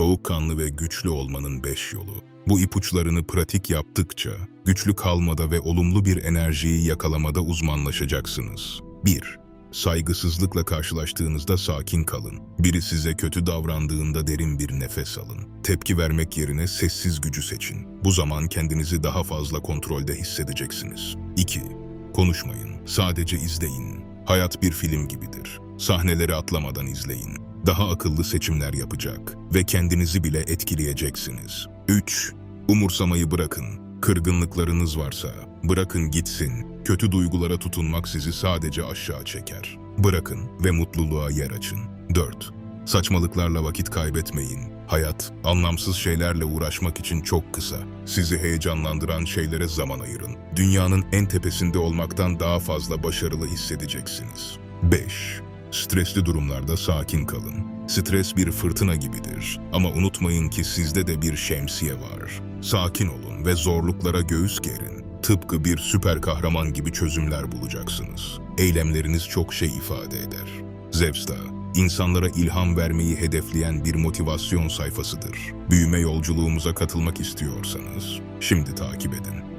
Soğukkanlı ve güçlü olmanın beş yolu. Bu ipuçlarını pratik yaptıkça, güçlü kalmada ve olumlu bir enerjiyi yakalamada uzmanlaşacaksınız. 1. Saygısızlıkla karşılaştığınızda sakin kalın. Biri size kötü davrandığında derin bir nefes alın. Tepki vermek yerine sessiz gücü seçin. Bu zaman kendinizi daha fazla kontrolde hissedeceksiniz. 2. Konuşmayın, sadece izleyin. Hayat bir film gibidir. Sahneleri atlamadan izleyin. Daha akıllı seçimler yapacak ve kendinizi bile etkileyeceksiniz. 3. Umursamayı bırakın. Kırgınlıklarınız varsa bırakın gitsin. Kötü duygulara tutunmak sizi sadece aşağı çeker. Bırakın ve mutluluğa yer açın. 4. Saçmalıklarla vakit kaybetmeyin. Hayat, anlamsız şeylerle uğraşmak için çok kısa. Sizi heyecanlandıran şeylere zaman ayırın. Dünyanın en tepesinde olmaktan daha fazla başarılı hissedeceksiniz. 5. Stresli durumlarda sakin kalın. Stres bir fırtına gibidir ama unutmayın ki sizde de bir şemsiye var. Sakin olun ve zorluklara göğüs gerin. Tıpkı bir süper kahraman gibi çözümler bulacaksınız. Eylemleriniz çok şey ifade eder. Zevsta, insanlara ilham vermeyi hedefleyen bir motivasyon sayfasıdır. Büyüme yolculuğumuza katılmak istiyorsanız, şimdi takip edin.